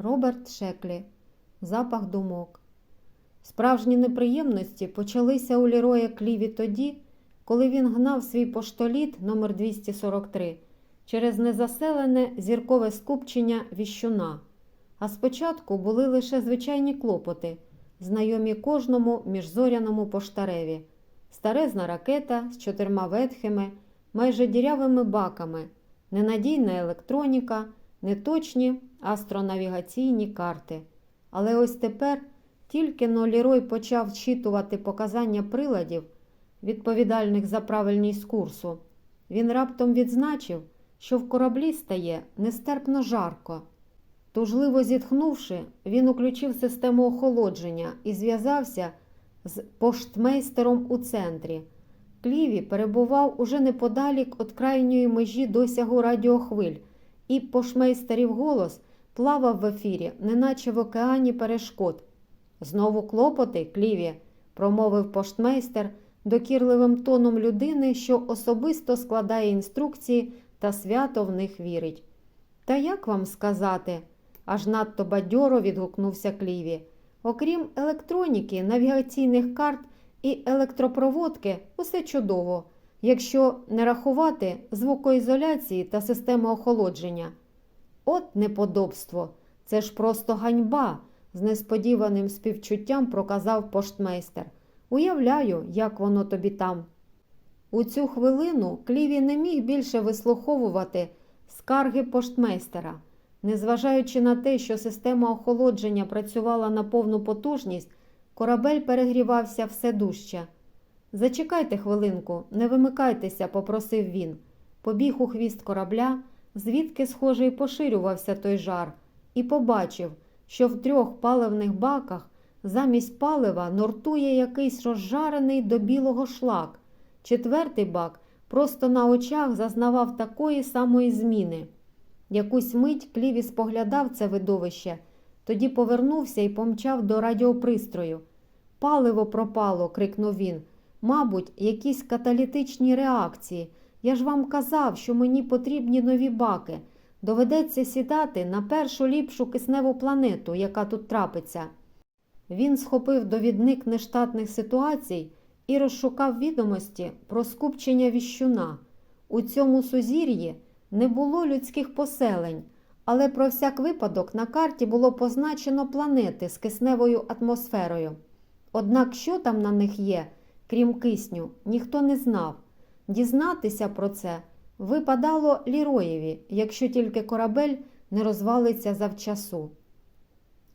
Роберт Шеклі. Запах думок. Справжні неприємності почалися у Ліроя Кліві тоді, коли він гнав свій поштоліт номер 243 через незаселене зіркове скупчення віщуна. А спочатку були лише звичайні клопоти, знайомі кожному міжзоряному поштареві, старезна ракета з чотирма ветхими, майже дірявими баками, ненадійна електроніка, неточні астронавігаційні карти. Але ось тепер тільки но Лірой почав зчитувати показання приладів, відповідальних за правильність курсу, він раптом відзначив, що в кораблі стає нестерпно жарко. Тужливо зітхнувши, він уключив систему охолодження і зв'язався з поштмейстером у центрі. Кліві перебував уже неподалік від крайньої межі досягу радіохвиль, і поштмейстерів голос плавав в ефірі, неначе в океані перешкод. Знову клопоти, Кліві, промовив поштмейстер докірливим тоном людини, що особисто складає інструкції та свято в них вірить. Та як вам сказати? аж надто бадьоро відгукнувся Кліві. Окрім електроніки, навігаційних карт і електропроводки, усе чудово, якщо не рахувати звукоізоляції та системи охолодження. От неподобство, це ж просто ганьба, з несподіваним співчуттям проказав поштмейстер. Уявляю, як воно тобі там. У цю хвилину Кліві не міг більше вислуховувати скарги поштмейстера. Незважаючи на те, що система охолодження працювала на повну потужність, корабель перегрівався все дужче. Зачекайте хвилинку, не вимикайтеся, попросив він. Побіг у хвіст корабля, звідки, схоже, і поширювався той жар, і побачив, що в трьох паливних баках замість палива нортує якийсь розжарений до білого шлак. Четвертий бак просто на очах зазнавав такої самої зміни. Якусь мить Кліві споглядав це видовище, тоді повернувся і помчав до радіопристрою. Паливо пропало, крикнув він. Мабуть, якісь каталітичні реакції. Я ж вам казав, що мені потрібні нові баки. Доведеться сідати на першу ліпшу кисневу планету, яка тут трапиться. Він схопив довідник нештатних ситуацій і розшукав відомості про скупчення віщуна. У цьому сузір'ї не було людських поселень, але про всяк випадок на карті було позначено планети з кисневою атмосферою. Однак, що там на них є, крім кисню, ніхто не знав. Дізнатися про це випадало Ліроєві, якщо тільки корабель не розвалиться завчасу.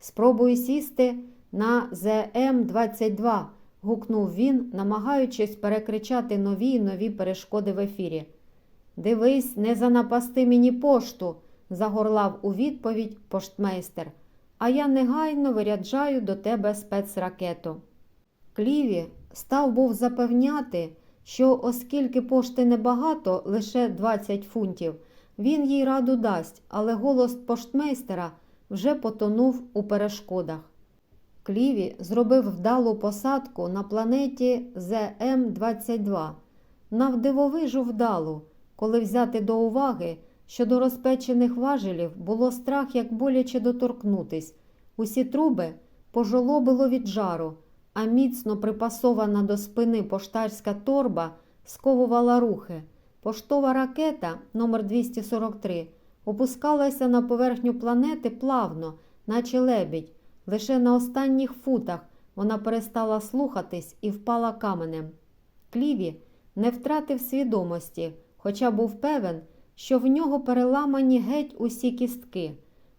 Спробую сісти на ЗМ-22, гукнув він, намагаючись перекричати нові й нові перешкоди в ефірі. Дивись, не занапасти мені пошту, загорлав у відповідь поштмейстер, а я негайно виряджаю до тебе спецракету. Кліві став був запевняти, що оскільки пошти небагато, лише 20 фунтів, він їй раду дасть, але голос поштмейстера вже потонув у перешкодах. Кліві зробив вдалу посадку на планеті ЗМ-22, навдивовижу вдалу, коли взяти до уваги, що до розпечених важелів було страх як боляче доторкнутись. Усі труби пожолобило від жару, а міцно припасована до спини поштарська торба сковувала рухи. Поштова ракета номер 243 опускалася на поверхню планети плавно, наче лебідь. Лише на останніх футах вона перестала слухатись і впала каменем. Кліві не втратив свідомості, хоча був певен, що в нього переламані геть усі кістки.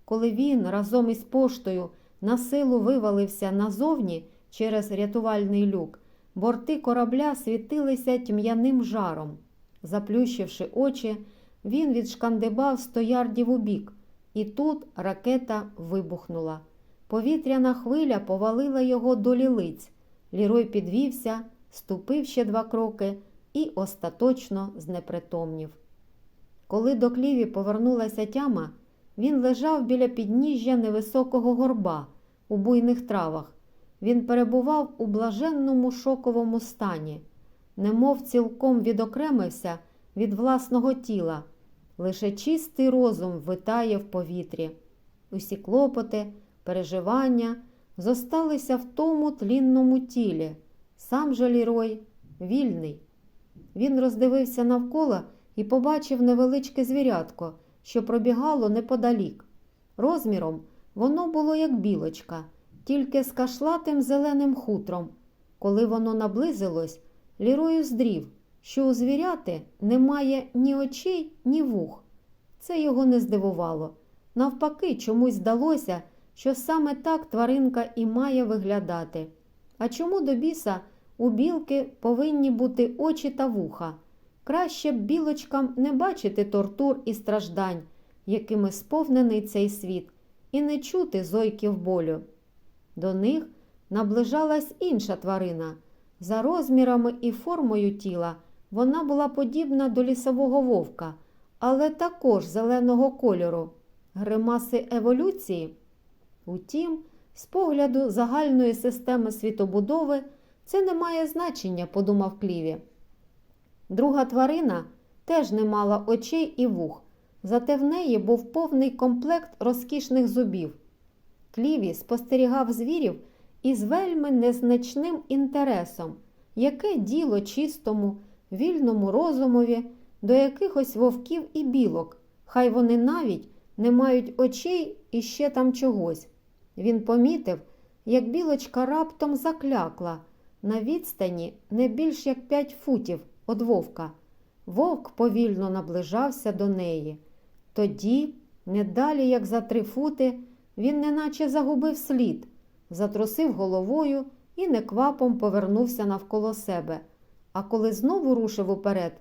Коли він разом із поштою на силу вивалився назовні через рятувальний люк, борти корабля світилися тьмяним жаром. Заплющивши очі, він відшкандибав сто ярдів у бік, і тут ракета вибухнула. Повітряна хвиля повалила його до лілиць. Лірой підвівся, ступив ще два кроки і остаточно знепритомнів. Коли до кліві повернулася тяма, він лежав біля підніжжя невисокого горба у буйних травах. Він перебував у блаженному шоковому стані, немов цілком відокремився від власного тіла, лише чистий розум витає в повітрі. усі клопоти, переживання зосталися в тому тлінному тілі. Сам же Лірой вільний. Він роздивився навколо і побачив невеличке звірятко, що пробігало неподалік. Розміром воно було як білочка, тільки з кашлатим зеленим хутром. Коли воно наблизилось, Лірою здрів, що у звіряти немає ні очей, ні вух. Це його не здивувало. Навпаки, чомусь здалося, що саме так тваринка і має виглядати. А чому до біса у білки повинні бути очі та вуха? Краще б білочкам не бачити тортур і страждань, якими сповнений цей світ, і не чути зойків болю. До них наближалась інша тварина. За розмірами і формою тіла вона була подібна до лісового вовка, але також зеленого кольору, гримаси еволюції. Утім, з погляду загальної системи світобудови це не має значення, подумав Кліві. Друга тварина теж не мала очей і вух, зате в неї був повний комплект розкішних зубів. Кліві спостерігав звірів із вельми незначним інтересом, яке діло чистому, вільному розумові до якихось вовків і білок, хай вони навіть не мають очей і ще там чогось. Він помітив, як білочка раптом заклякла на відстані не більш як п'ять футів від вовка. Вовк повільно наближався до неї. Тоді, не далі як за три фути, він неначе загубив слід, затрусив головою і неквапом повернувся навколо себе. А коли знову рушив уперед,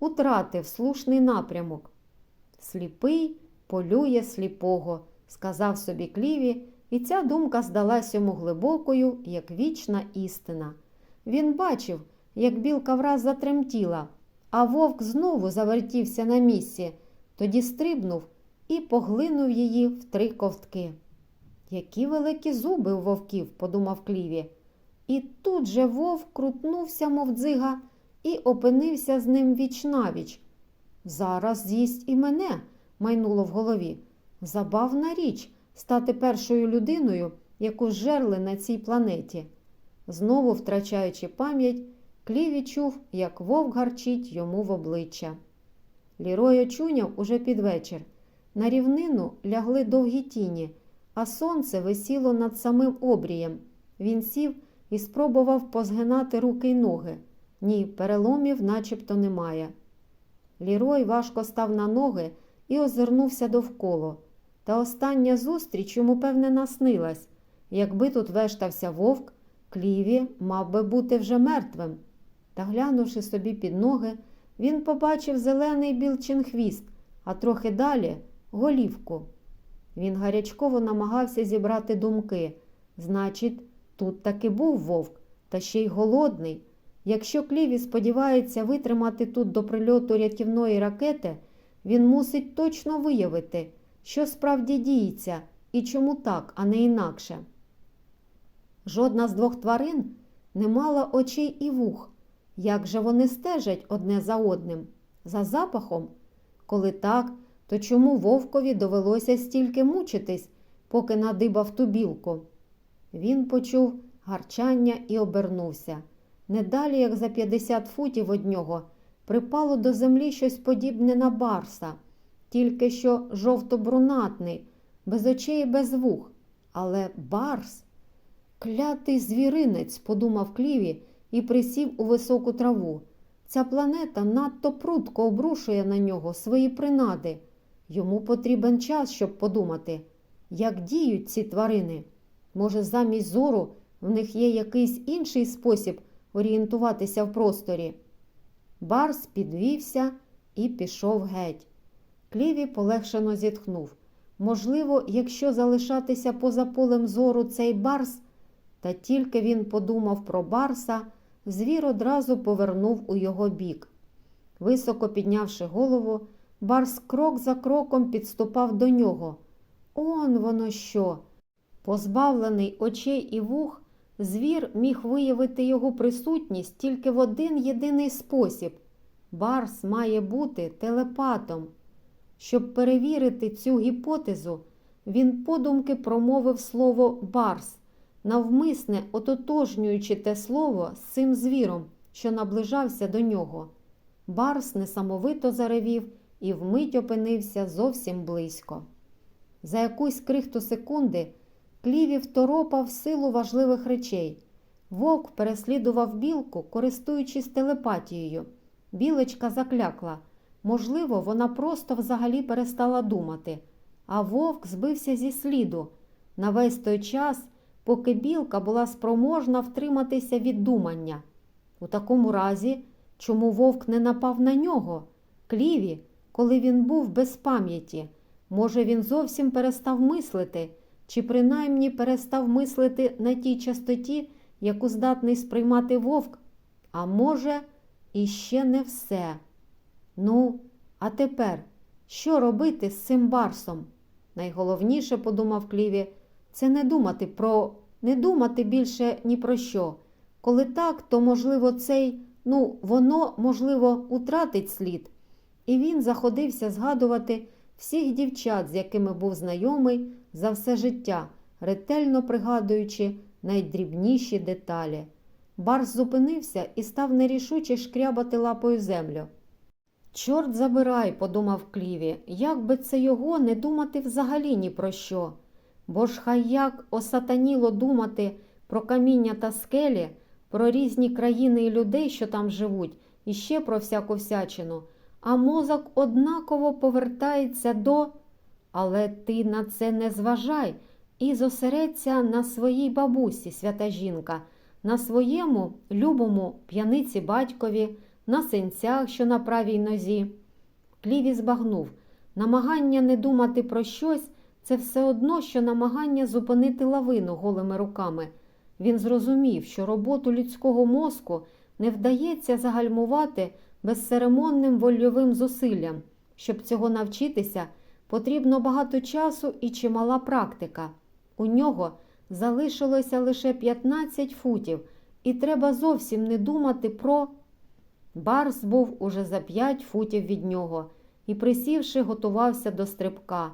утратив слушний напрямок. Сліпий полює сліпого, сказав собі Кліві, і ця думка здалась йому глибокою, як вічна істина. Він бачив, як білка враз затремтіла, а вовк знову завертівся на місці, тоді стрибнув і поглинув її в три ковтки. Які великі зуби у вовків, подумав Кліві. І тут же вовк крутнувся, мов дзига, і опинився з ним віч-навіч. Зараз з'їсть і мене, майнуло в голові. Забавна річ стати першою людиною, яку жерли на цій планеті. Знову втрачаючи пам'ять, Кліві чув, як вовк гарчить йому в обличчя. Лірой очуняв уже під вечір. На рівнину лягли довгі тіні, а сонце висіло над самим обрієм. Він сів і спробував позгинати руки й ноги. Ні, переломів начебто немає. Лірой важко став на ноги і озирнувся довкола. Та остання зустріч йому, певне, наснилась. Якби тут вештався вовк, Кліві мав би бути вже мертвим. Та глянувши собі під ноги, він побачив зелений білчин хвіст, а трохи далі голівку. Він гарячково намагався зібрати думки. Значить, тут таки був вовк, та ще й голодний. Якщо Кліві сподівається витримати тут до прильоту рятівної ракети, він мусить точно виявити, що справді діється і чому так, а не інакше. Жодна з двох тварин не мала очей і вух. Як же вони стежать одне за одним? За запахом? Коли так, то чому вовкові довелося стільки мучитись, поки надибав ту білку? Він почув гарчання і обернувся. Недалі, як за 50 футів од нього, припало до землі щось подібне на барса, тільки що жовто-брунатний, без очей і без вух. Але барс клятий звіринець, подумав Кліві і присів у високу траву. Ця планета надто прудко обрушує на нього свої принади. Йому потрібен час, щоб подумати, як діють ці тварини. Може, замість зору в них є якийсь інший спосіб орієнтуватися в просторі. Барс підвівся і пішов геть. Кліві полегшено зітхнув. Можливо, якщо залишатися поза полем зору цей барс, та тільки він подумав про барса, звір одразу повернув у його бік. Високо піднявши голову, барс крок за кроком підступав до нього. Он воно що! Позбавлений очей і вух, звір міг виявити його присутність тільки в один єдиний спосіб. Барс має бути телепатом. Щоб перевірити цю гіпотезу, він подумки промовив слово барс, навмисне ототожнюючи те слово з цим звіром, що наближався до нього. Барс несамовито заревів і вмить опинився зовсім близько. За якусь крихту секунди Кліві второпав силу важливих речей. Вовк переслідував білку, користуючись телепатією. Білочка заклякла. Можливо, вона просто взагалі перестала думати, а вовк збився зі сліду на весь той час, поки білка була спроможна втриматися від думання. У такому разі, чому вовк не напав на нього? Кліві, коли він був без пам'яті, може, він зовсім перестав мислити, чи принаймні перестав мислити на тій частоті, яку здатний сприймати вовк, а може, іще не все. Ну, а тепер що робити з цим барсом? Найголовніше, подумав Кліві, це не думати про не думати більше ні про що. Коли так, то, можливо, цей, ну, воно, можливо, утратить слід. І він заходився згадувати всіх дівчат, з якими був знайомий за все життя, ретельно пригадуючи найдрібніші деталі. Барс зупинився і став нерішуче шкрябати лапою землю. Чорт забирай, подумав Кліві, як би це його не думати взагалі ні про що. Бо ж хай як осатаніло думати про каміння та скелі, про різні країни і людей, що там живуть, і ще про всяку всячину, а мозок однаково повертається до. Але ти на це не зважай і зосередься на своїй бабусі, свята жінка, на своєму любому п'яниці батькові, на синцях, що на правій нозі. Кліві збагнув намагання не думати про щось це все одно, що намагання зупинити лавину голими руками. Він зрозумів, що роботу людського мозку не вдається загальмувати безцеремонним вольовим зусиллям. Щоб цього навчитися, потрібно багато часу і чимала практика. У нього залишилося лише 15 футів, і треба зовсім не думати про. Барс був уже за 5 футів від нього і, присівши, готувався до стрибка.